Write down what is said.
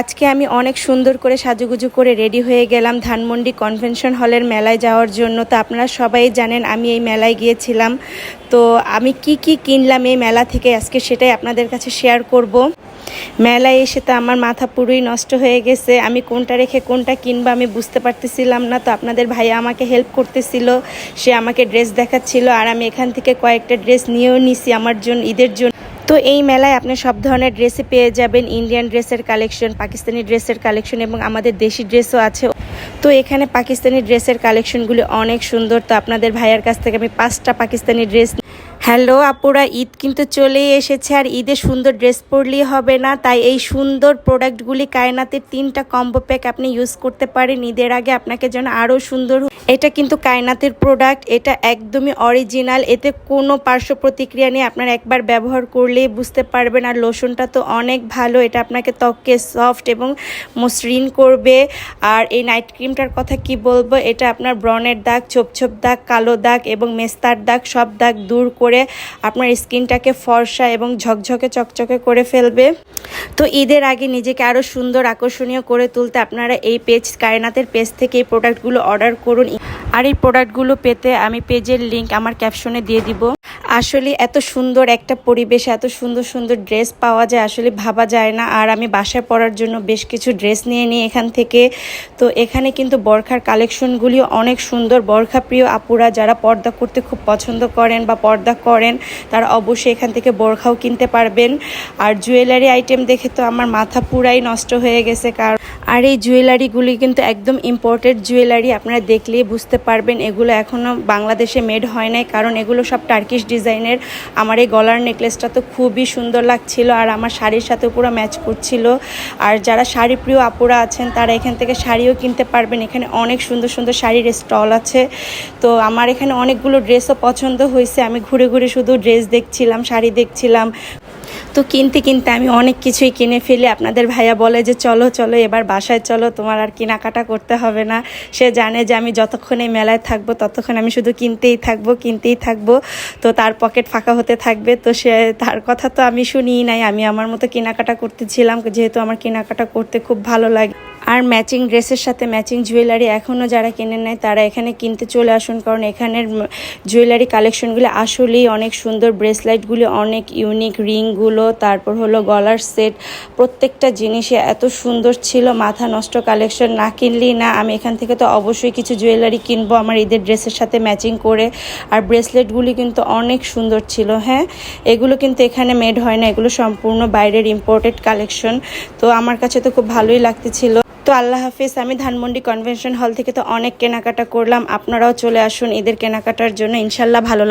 আজকে আমি অনেক সুন্দর করে সাজুগুজু করে রেডি হয়ে গেলাম ধানমন্ডি কনভেনশন হলের মেলায় যাওয়ার জন্য। তো আপনারা সবাই জানেন আমি এই মেলায় গিয়েছিলাম। তো আমি কি কি কিনলাম এই মেলা থেকে আজকে সেটাই আপনাদের কাছে শেয়ার করব। মেলায় এসে তো আমার মাথা পুরোই নষ্ট হয়ে গেছে। আমি কোনটা রেখে কোনটা কিনবো আমি বুঝতে পারতেছিলাম না। তো আপনাদের ভাইয়া আমাকে হেল্প করতেছিল। সে আমাকে ড্রেস দেখাচ্ছিল। আর আমি এখান থেকে কয়েকটা ড্রেস নিয়েও নিছি আমার জন্য ঈদের জন্য তো এই মেলায় আপনি সব ধরনের ড্রেসই পেয়ে যাবেন। ইন্ডিয়ান ড্রেসের কালেকশন পাকিস্তানি ড্রেসের কালেকশন এবং আমাদের দেশি ড্রেসও আছে। তো এখানে পাকিস্তানি ড্রেসের কালেকশনগুলি অনেক সুন্দর। তো আপনাদের ভাইয়ার কাছ থেকে আমি পাঁচটা পাকিস্তানি ড্রেস হ্যালো আপুরা, ঈদ কিন্তু চলেই এসেছে। আর ঈদে সুন্দর ড্রেস পরলেই হবে না। তাই এই সুন্দর প্রোডাক্টগুলি কায়নাতের তিনটা কম্বো প্যাক আপনি ইউজ করতে পারেন। ঈদের আগে আপনাকে যেন আরও সুন্দর এটা কিন্তু কায়নাতের প্রোডাক্ট এটা একদমই অরিজিনাল এতে কোনো পার্শ্ব প্রতিক্রিয়া নেই, আপনার একবার ব্যবহার করলেই বুঝতে পারবেন, আর লোশনটা তো অনেক ভালো, এটা আপনাকে ত্বককে সফট এবং মসৃণ করবে, আর এই নাইট ক্রিমটার কথা কি বলব, এটা আপনার ব্রনের দাগ ছোপ ছোপ দাগ, কালো দাগ এবং মেস্তার দাগ, সব দাগ দূর করে আপনার স্কিনটাকে ফর্সা এবং ঝকঝকে চকচকে করে ফেলবে। তো ঈদের আগে নিজেকে আরও সুন্দর, আকর্ষণীয় করে তুলতে আপনারা এই পেজ কায়নাতের পেজ থেকে এই প্রোডাক্টগুলো অর্ডার করুন। আর এই প্রোডাক্টগুলো পেতে আমি পেজের লিঙ্ক আমার ক্যাপশনে দিয়ে দিব। আসলে এত সুন্দর একটা পরিবেশে, এত সুন্দর সুন্দর ড্রেস পাওয়া যায় আসলে ভাবা যায় না। আর আমি বাসায় পরার জন্য বেশ কিছু ড্রেস নিয়ে নিই এখান থেকে। তো এখানে কিন্তু বরখার কালেকশনগুলিও অনেক সুন্দর। বরখা প্রিয় আপুরা যারা পর্দা করতে খুব পছন্দ করেন বা পর্দা করেন, তারা অবশ্যই এখান থেকে বোরখাও কিনতে পারবেন। আর জুয়েলারি আইটেম দেখে তো আমার মাথা পুরাই নষ্ট হয়ে গেছে কারণ আর এই জুয়েলারিগুলি কিন্তু একদম ইম্পোর্টেড জুয়েলারি আপনারা দেখলেই বুঝতে পারবেন। এগুলো এখনও বাংলাদেশে মেড হয় নাই, কারণ এগুলো সব টার্কিশ ডিজাইনের। আমার এই গলার নেকলেসটা তো খুবই সুন্দর লাগছিল আর আমার শাড়ির সাথে পুরো ম্যাচ করছিল। আর যারা শাড়ি প্রিয় আপুরা আছেন, তারা এখান থেকে শাড়িও কিনতে পারবেন। এখানে অনেক সুন্দর সুন্দর শাড়ির স্টল আছে। তো আমার এখানে অনেকগুলো ড্রেসও পছন্দ হয়েছে। আমি ঘুরে ঘুরে শুধু ড্রেস দেখছিলাম, শাড়ি দেখছিলাম। তো কিনতে কিনতে আমি অনেক কিছুই কিনে ফেলি। আপনাদের ভাইয়া বলে যে, চলো চলো, এবার বাসায় চলো, তোমার আর কেনাকাটা করতে হবে না। সে জানে যে, আমি যতক্ষণ এই মেলায় থাকব, ততক্ষণ আমি শুধু কিনতেই থাকব কিনতেই থাকব। তো তার পকেট ফাঁকা হতে থাকবে। তো সে, তার কথা তো আমি শুনিই নাই। আমি আমার মতো কেনাকাটা করতেছিলাম যেহেতু আমার কেনাকাটা করতে খুব ভালো লাগে। আর ম্যাচিং ড্রেসের সাথে ম্যাচিং জুয়েলারি এখনও যারা কিনে নেয় তারা এখানে কিনতে চলে আসুন। কারণ এখানের জুয়েলারি কালেকশনগুলো আসলেই অনেক সুন্দর। ব্রেসলাইটগুলি অনেক ইউনিক রিংগুলো তারপর হলো গলার সেট প্রত্যেকটা জিনিসে এত সুন্দর ছিল, মাথা নষ্ট কালেকশন না কিনলেই না। আমি এখান থেকে তো অবশ্যই কিছু জুয়েলারি কিনবো আমার ঈদের ড্রেসের সাথে ম্যাচিং করে। আর ব্রেসলেটগুলি কিন্তু অনেক সুন্দর ছিল হ্যাঁ? এগুলো কিন্তু এখানে মেড হয় না। এগুলো সম্পূর্ণ বাইরের ইম্পোর্টেড কালেকশন তো আমার কাছে তো খুব ভালোই লাগতেছিল। তো আল্লাহ হাফিজ, আমি ধানমন্ডি কনভেনশন হল থেকে তো অনেক কেনাকাটা করলাম। আপনারাও চলে আসুন ঈদের কেনাকাটার জন্য। ইনশাল্লাহ ভালো